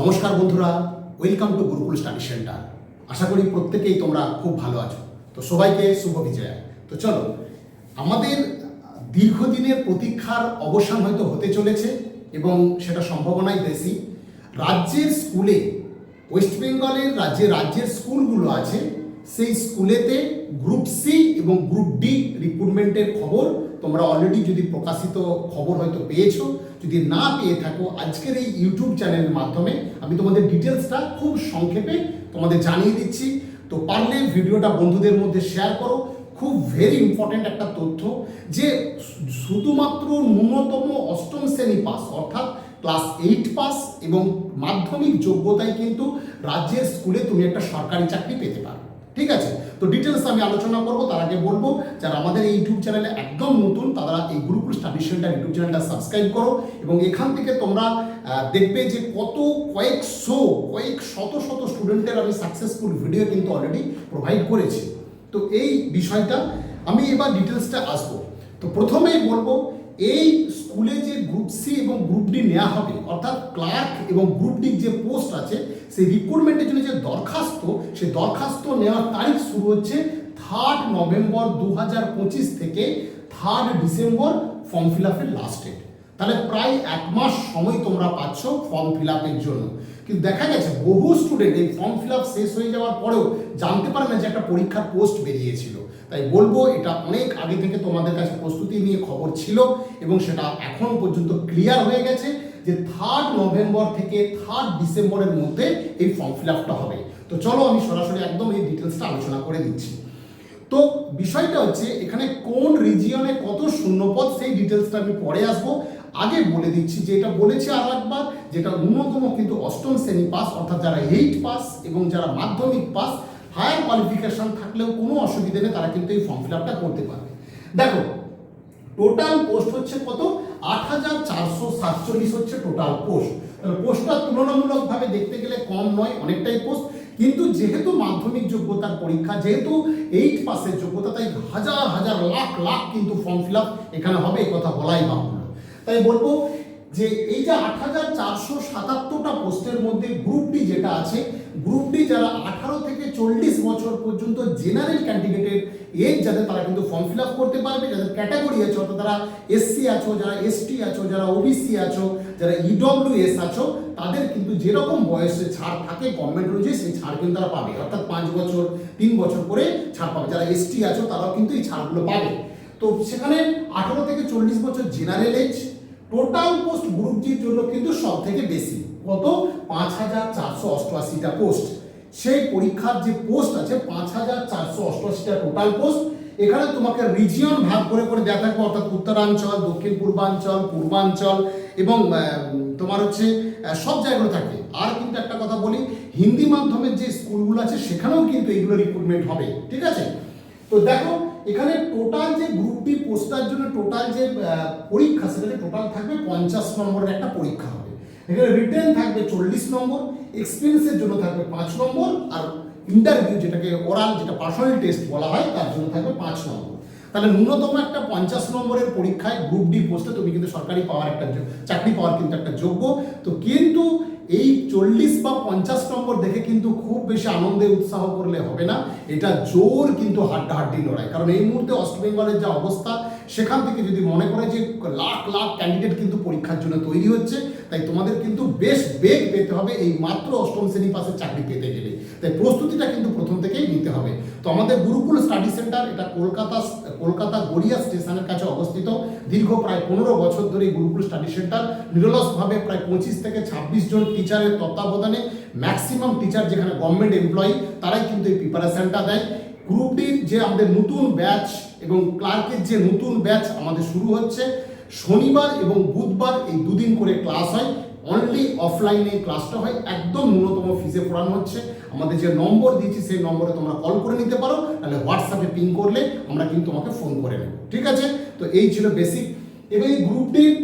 নমস্কার বন্ধুরা welcome to Gurukul study centre আশা করি প্রত্যেকেই তোমরা খুব ভালো আছো। তো সবাইকে শুভ বিজয়া। তো চলো, আমাদের দীর্ঘদিনের প্রতীক্ষার অবসান হয়তো হতে চলেছে এবং সেটা সম্ভাবনাই বেশি। রাজ্যের স্কুলে ওয়েস্ট বেঙ্গলের রাজ্যে রাজ্যের স্কুলগুলো আছে। সেই স্কুলেতে গ্রুপ সি এবং গ্রুপ ডি রিক্রুটমেন্টের খবর তোমরা অলরেডি যদি প্রকাশিত খবর হয়তো পেয়েছ, যদি না পেয়ে থাকো, আজকের এই ইউটিউব চ্যানেলের মাধ্যমে আমি তোমাদের ডিটেলসটা খুব সংক্ষেপে তোমাদের জানিয়ে দিচ্ছি। তো পারলে ভিডিওটা বন্ধুদের মধ্যে শেয়ার করো। খুব ভেরি ইম্পর্ট্যান্ট একটা তথ্য যে শুধুমাত্র ন্যূনতম অষ্টম শ্রেণি পাস অর্থাৎ ক্লাস এইট পাস এবং মাধ্যমিক যোগ্যতায় কিন্তু রাজ্যের স্কুলে তুমি একটা সরকারি চাকরি পেতে পারো। ঠিক আছে? তো ডিটেলস আমি আলোচনা করব, তার আগে বলব, যারা আমাদের এই ইউটিউব চ্যানেলে একদম নতুন, তারা এই গ্রুপ স্টাডি সেন্টার ইউটিউব চ্যানেলটা সাবস্ক্রাইব করো এবং এখান থেকে তোমরা দেখবে যে কত কয়েকশো, কয়েক শত শত স্টুডেন্টের আমি সাকসেসফুল ভিডিও কিন্তু অলরেডি প্রোভাইড করেছি। তো এই বিষয়টা আমি এবার ডিটেলসটা আসব। তো প্রথমেই বলব এই স্কুলে যে গ্রুপ সি এবং গ্রুপ ডি নেওয়া হবে, অর্থাৎ ক্লার্ক এবং গ্রুপ ডি যে পোস্ট আছে, সেই রিক্রুটমেন্টের জন্য যে দরখাস্ত, সেই দরখাস্ত নেওয়ার তারিখ শুরু হচ্ছে থার্ড নভেম্বর দু হাজার পঁচিশ থেকে থার্ড ডিসেম্বর ফর্ম ফিল আপের লাস্ট ডেট তাহলে প্রায় এক মাস সময় তোমরা পাচ্ছ ফর্ম ফিল আপের জন্য। কিন্তু দেখা গেছে বহু স্টুডেন্ট এই ফর্ম ফিল আপ শেষ হয়ে যাওয়ার পরেও জানতে পারে না যে একটা পরীক্ষার পোস্ট বেরিয়েছিল। তাই বলব, এটা অনেক আগে থেকে তোমাদের কাছে প্রস্তুতি নিয়ে খবর ছিল এবং সেটা এখন পর্যন্ত ক্লিয়ার হয়ে গেছে যে থার্ড নভেম্বর থেকে থার্ড ডিসেম্বরের মধ্যে এই ফর্ম ফিল আপটা হবে। তো চলো আমি সরাসরি একদম এই ডিটেলসটা আলোচনা করে দিচ্ছি তো বিষয়টা হচ্ছে, এখানে কোন রিজিয়নে কত শূন্যপদ, সেই ডিটেলসটা আমি পরে আসব। আগে বলে দিচ্ছি যে এটা বলেছি আর একবার, যেটা ন্যূনতম কিন্তু অষ্টম শ্রেণি পাস অর্থাৎ যারা এইট পাস এবং যারা মাধ্যমিক পাস হায়ার কোয়ালিফিকেশন থাকলেও কোনো অসুবিধা নেই, তারা কিন্তু এই ফর্ম ফিল আপটা করতে পারবে। দেখো টোটাল পোস্ট হচ্ছে কত? আট হাজার চারশো সাতচল্লিশ হচ্ছে টোটাল পোস্ট তাহলে পোস্টটা তুলনামূলকভাবে দেখতে গেলে কম নয়, অনেকটাই পোস্ট কিন্তু যেহেতু মাধ্যমিক যোগ্যতার পরীক্ষা, যেহেতু এইট পাসের যোগ্যতা, তাই হাজার হাজার লাখ লাখ কিন্তু ফর্ম ফিল আপ এখানে হবে কথা বলাই বাহুল্য। তাই বলব যে এই যে আট হাজার চারশো সাতাত্তরটা পোস্টের মধ্যে গ্রুপ ডি যেটা আছে গ্রুপ ডি যারা আঠারো থেকে চল্লিশ বছর পর্যন্ত জেনারেল ক্যান্ডিডেটের এজ যাদের তারা কিন্তু ফর্ম ফিল আপ করতে পারবে, যাদের ক্যাটাগরি আছে, অর্থাৎ তারা এসসি আছো, যারা এসটি আছো, যারা ওবিসি আছো, যারা ইডব্লিউ এস আছো, তাদের কিন্তু যেরকম বয়সে ছাড় থাকে গভর্নমেন্ট অনুযায়ী, সেই ছাড় কিন্তু তারা পাবে। অর্থাৎ পাঁচ বছর, তিন বছর করে ছাড় পাবে। যারা এসটি আছো, তারাও কিন্তু এই ছাড়গুলো পাবে। তো সেখানে আঠারো থেকে চল্লিশ বছর general age total post group ডির জন্য কিন্তু সব থেকে বেশি। কত? পাঁচ হাজার চারশো অষ্টআশিটা পোস্ট সেই পরীক্ষার যে পোস্ট আছে, পাঁচ হাজার চারশো অষ্টআশিটা টোটাল পোস্ট এখানে তোমাকে রিজিয়ন ভাগ করে করে দেওয়া থাকবে অর্থাৎ উত্তরাঞ্চল, দক্ষিণ পূর্বাঞ্চল পূর্বাঞ্চল এবং তোমার হচ্ছে সব জায়গায় থাকে। আর কিন্তু একটা কথা বলি, হিন্দি মাধ্যমের যে স্কুলগুলো আছে, সেখানেও কিন্তু এগুলো রিক্রুটমেন্ট হবে। ঠিক আছে? তো দেখো এখানে টোটাল যে গ্রুপ ডি পোস্টার জন্য টোটাল যে পরীক্ষা সেটাতে টোটাল থাকবে পঞ্চাশ নম্বরের একটা পরীক্ষা হবে। এখানে রিটেন থাকবে চল্লিশ নম্বর এক্সপিরিয়েন্সের জন্য থাকবে পাঁচ নম্বর, আর ইন্টারভিউ যেটাকে ওরাল যেটা পার্সোনাল টেস্ট বলা হয়, তার জন্য থাকবে পাঁচ নম্বর। তাহলে ন্যূনতম একটা পঞ্চাশ নম্বরের পরীক্ষায় গ্রুপ ডি পোস্টে তুমি কিন্তু সরকারি পাওয়ার একটা চাকরি পাওয়ার কিন্তু একটা যোগ্য। তো কিন্তু এই চল্লিশ বা পঞ্চাশ নম্বর দেখে কিন্তু খুব বেশি আনন্দে উৎসাহ করলে হবে না। এটা জোর কিন্তু হাড্ডাহাড্ডি লড়াই। কারণ এই মুহূর্তে ওয়েস্ট বেঙ্গলের যা অবস্থা, সেখান থেকে যদি মনে করে যে লাখ লাখ ক্যান্ডিডেট কিন্তু পরীক্ষার জন্য তৈরি হচ্ছে তাই তোমাদের কিন্তু বেশ বেগ পেতে হবে এই মাত্র অষ্টম শ্রেণি পাশের চাকরি পেতে গেলে। তাই প্রস্তুতিটা কিন্তু প্রথম থেকেই নিতে হবে। তো আমাদের গুরুকুল স্টাডি সেন্টার, এটা কলকাতা কলকাতা গড়িয়া স্টেশনের কাছে অবস্থিত। দীর্ঘ প্রায় পনেরো বছর ধরে গুরুকুল স্টাডি সেন্টার। নিরলসভাবে প্রায় পঁচিশ থেকে ছাব্বিশ জন টিচারের তত্ত্বাবধানে ম্যাক্সিমাম টিচার যেখানে গভর্নমেন্ট এমপ্লয়ি, তারাই কিন্তু এই প্রিপারেশনটা দেয়। গ্রুপ ডির যে আমাদের নতুন ব্যাচ এবং ক্লার্কের যে নতুন ব্যাচ আমাদের শুরু হচ্ছে শনিবার এবং বুধবার এই দুদিন করে ক্লাস হয়। অনলি অফলাইনে ক্লাসটা হয়। একদম ন্যূনতম ফিজে পড়ানো হচ্ছে। আমাদের যে নম্বর দিয়েছি, সেই নম্বরে তোমরা কল করে নিতে পারো। তাহলে হোয়াটসঅ্যাপে পিং করলে আমরা কিন্তু তোমাকে ফোন করে নেব। ঠিক আছে? তো এই ছিল বেসিক এবং এই গ্রুপটির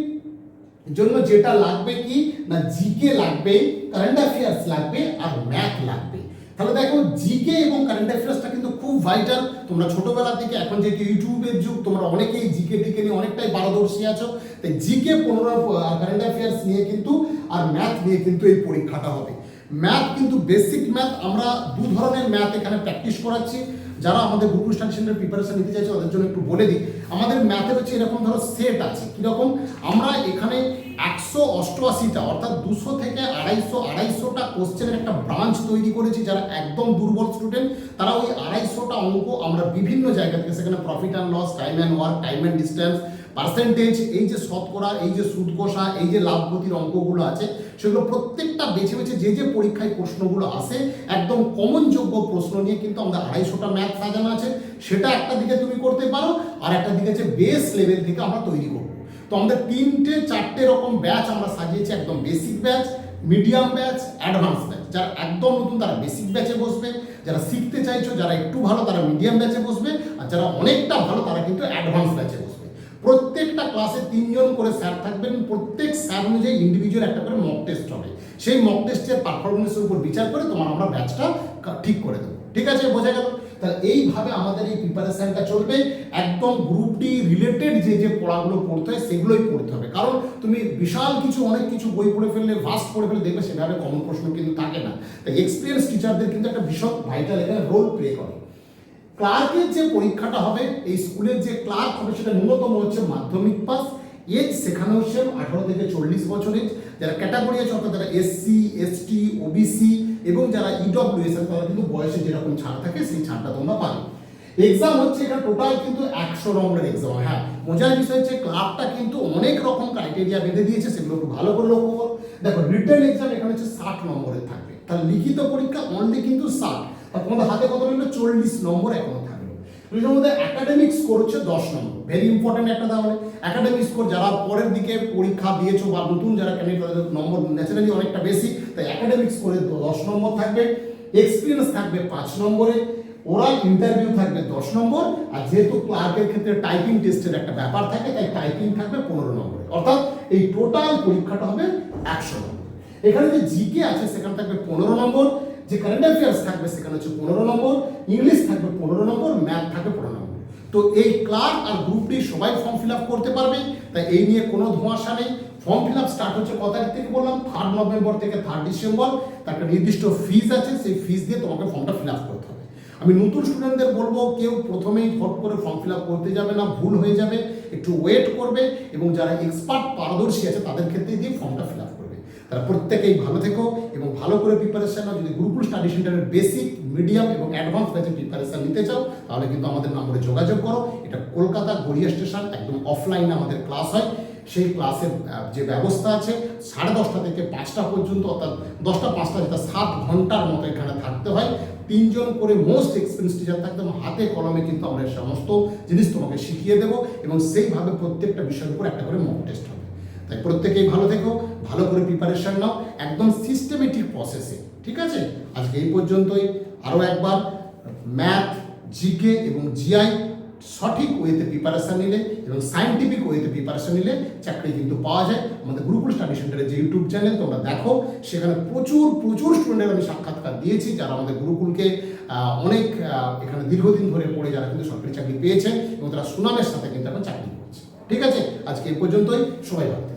জন্য যেটা লাগবে কি? না জিকে লাগবে কারেন্ট অ্যাফেয়ার্স লাগবে আর ম্যাথ লাগবে। তাহলে দেখো জিকে এবং কারেন্ট অ্যাফেয়ার্সটা কিন্তু খুব ভাইটাল তোমরা ছোটবেলা থেকে এখন যেহেতু ইউটিউবের যুগ, তোমরা অনেকেই জিকে দিকে নিয়ে অনেকটাই পারদর্শী আছো। তাই জিকে পনেরো কারেন্ট অ্যাফেয়ার্স নিয়ে কিন্তু, আর ম্যাথ নিয়ে কিন্তু এই পরীক্ষাটা হবে। ম্যাথ কিন্তু বেসিক ম্যাথ আমরা দু ধরনের ম্যাথ এখানে প্র্যাকটিস করাচ্ছি। যারা আমাদের গ্রুপ অনুষ্ঠান প্রিপারেশন নিতে চাইছে, ওদের জন্য একটু বলে দিই। আমাদের ম্যাথের হচ্ছে এরকম ধরো সেট আছে। কীরকম? আমরা এখানে একশো অষ্টআশিটা, অর্থাৎ দুশো থেকে আড়াইশো, আড়াইশোটা কোশ্চেনের একটা ব্রাঞ্চ তৈরি করেছি, যারা একদম দুর্বল স্টুডেন্ট তারা ওই আড়াইশোটা অঙ্ক আমরা বিভিন্ন জায়গা থেকে, সেখানে profit and loss time and work time and distance percentage এই যে শতকরা, এই যে সুদ কষা এই যে লাভ অঙ্কগুলো আছে, সেগুলো প্রত্যেকটা বেছে বেছে যে যে পরীক্ষায় প্রশ্নগুলো আসে, একদম কমন যোগ্য প্রশ্ন নিয়ে কিন্তু আমাদের আড়াইশোটা ম্যাথ সাজানো আছে। সেটা একটা দিকে তুমি করতে পারো, আর একটা দিকে হচ্ছে বেস লেভেল থেকে আমরা তৈরি করব। তো আমাদের তিনটে, চারটে রকম ব্যাচ আমরা সাজিয়েছি, একদম basic batch medium batch advance batch যারা একদম নতুন, তারা বেসিক ব্যাচে বসবে। যারা শিখতে চাইছো, যারা একটু ভালো, তারা মিডিয়াম ব্যাচে বসবে। আর যারা অনেকটা ভালো, তারা কিন্তু অ্যাডভান্স ব্যাচে বসবে। প্রত্যেকটা ক্লাসে তিনজন করে স্যার থাকবেন, প্রত্যেক স্যার অনুযায়ী ইন্ডিভিজুয়াল একটা করে মক টেস্ট হবে। সেই মক টেস্টের পারফরমেন্সের উপর বিচার করে তোমার আমরা ব্যাচটা ঠিক করে দেবো। ঠিক আছে? বোঝা গেল? তাহলে এইভাবে আমাদের এই প্রিপারেশনটা চলবে। একদম গ্রুপ ডি রিলেটেড যে যে পড়াগুলো পড়তে হয়, সেগুলোই পড়তে হবে। কারণ তুমি বিশাল কিছু, অনেক কিছু বই পড়ে ফেললে ভাস্ট পড়ে ফেলে দেখবে সেভাবে কমন প্রশ্ন কিন্তু থাকে না। তাই এক্সপিরিয়েন্স টিচারদের কিন্তু একটা ভীষণ ভাইটাল এখানে রোল প্লে করে। ক্লার্কের যে পরীক্ষাটা হবে, এই স্কুলের যে ক্লার্ক হবে, সেটা ন্যূনতম হচ্ছে মাধ্যমিক পাস। এজ সেখানে হচ্ছে আঠারো থেকে চল্লিশ বছরের যারা ক্যাটাগরি আছে, অর্থাৎ যারা এসসি এসটি ওবিসি এবং যারা ইডব্লিউএস তারা কিন্তু বয়সে যেরকম ছাড় থাকে, সেই ছাড়টা তোমরা পাবে। এক্সাম হচ্ছে এটা টোটাল কিন্তু একশো নম্বরের এক্সাম হ্যাঁ। মজার বিষয় হচ্ছে ক্লাবটা কিন্তু অনেক রকম ক্রাইটেরিয়া বেঁধে দিয়েছে, সেগুলো একটু ভালো করে লক্ষ্য দেখো রিটার্ন এক্সাম এখানে হচ্ছে ষাট নম্বরের থাকবে। তাহলে লিখিত পরীক্ষা অনলি কিন্তু ষাট। তোমাদের হাতে কত রইল? চল্লিশ নম্বর এখনও থাকবে এর মধ্যে একাডেমিক স্কোর হচ্ছে দশ নম্বর। ভেরি ইম্পর্টেন্ট একটা তাহলে। একাডেমিক স্কোর যারা পরের দিকে পরীক্ষা দিয়েছ বা নতুন যারা ক্যান্ডিডেট তাদের নম্বর ন্যাচারালি অনেকটা বেশি। তাই একাডেমিক স্কোরে দশ নম্বর থাকবে। এক্সপিরিয়েন্স থাকবে পাঁচ নম্বরে। ওরাল ইন্টারভিউ থাকবে দশ নম্বর। আর যেহেতু ক্লার্কের ক্ষেত্রে টাইপিং টেস্টের একটা ব্যাপার থাকে, তাই টাইপিং থাকবে পনেরো নম্বরে। অর্থাৎ এই টোটাল পরীক্ষাটা হবে একশো নম্বর। এখানে যে জিকে আছে, সেখানে থাকবে পনেরো নম্বর। যে কারেন্ট অ্যাফেয়ার্স থাকবে সেখানে হচ্ছে পনেরো নম্বর ইংলিশ থাকবে পনেরো নম্বর ম্যাথ থাকবে পনেরো নম্বর। তো এই ক্লার্ক আর গ্রুপ ডি সবাই ফর্ম ফিল আপ করতে পারবে, তাই এই নিয়ে কোনো ধোঁয়াশা নেই। ফর্ম ফিল আপ স্টার্ট হচ্ছে কত তারিখ থেকে বললাম? থার্ড নভেম্বর থেকে থার্ড ডিসেম্বর তার একটা নির্দিষ্ট ফিজ আছে, সেই ফিজ দিয়ে তোমাকে ফর্মটা ফিল আপ করতে হবে। আমি নতুন স্টুডেন্টদের বলব, কেউ প্রথমেই ভোট করে ফর্ম ফিল আপ করতে যাবে না, ভুল হয়ে যাবে, একটু ওয়েট করবে এবং যারা এক্সপার্ট পারদর্শী আছে, তাদের ক্ষেত্রে দিয়ে ফর্মটা ফিল আপ তারা প্রত্যেকেই ভালো থেকো এবং ভালো করে প্রিপারেশন নাও। যদি গুরুকুল স্টাডি সেন্টারের বেসিক মিডিয়াম এবং অ্যাডভান্স ব্যাচের প্রিপারেশন নিতে চাও, তাহলে কিন্তু আমাদের নম্বরে যোগাযোগ করো। এটা কলকাতা গড়িয়া স্টেশন একদম অফলাইনে আমাদের ক্লাস হয়। সেই ক্লাসের যে ব্যবস্থা আছে, সাড়ে দশটা থেকে পাঁচটা পর্যন্ত, অর্থাৎ দশটা, পাঁচটা যেটা সাত ঘণ্টার মতো এখানে থাকতে হয়। তিনজন করে মোস্ট এক্সপিরিয়েন্স টিচার থাকতে এবং হাতে কলমে কিন্তু আমরা সমস্ত জিনিস তোমাকে শিখিয়ে দেবো এবং সেইভাবে প্রত্যেকটা বিষয়ের উপর একটা করে মক টেস্ট হবে। তাই প্রত্যেকেই ভালো থেকো, ভালো করে প্রিপারেশন নাও, একদম সিস্টেমেটিক প্রসেসে ঠিক আছে? আজকে এই পর্যন্তই। আরও একবার ম্যাথ জিকে এবং জিআই সঠিক ওয়েতে প্রিপারেশন নিলে এবং সাইন্টিফিক ওয়েতে প্রিপারেশন নিলে চাকরি কিন্তু পাওয়া যায়। আমাদের গুরুকুল স্টাডি সেন্টারের যে ইউটিউব চ্যানেল, তোমরা দেখো, সেখানে প্রচুর প্রচুর স্টুডেন্টের আমি সাক্ষাৎকার দিয়েছি, যারা আমাদের গুরুকুলকে অনেক এখানে দীর্ঘদিন ধরে পড়ে যারা কিন্তু সরকারি চাকরি পেয়েছেন এবং তারা সুনামের সাথে কিন্তু এখন চাকরি করছে। ঠিক আছে? আজকে এই পর্যন্তই। সবাই ভালো।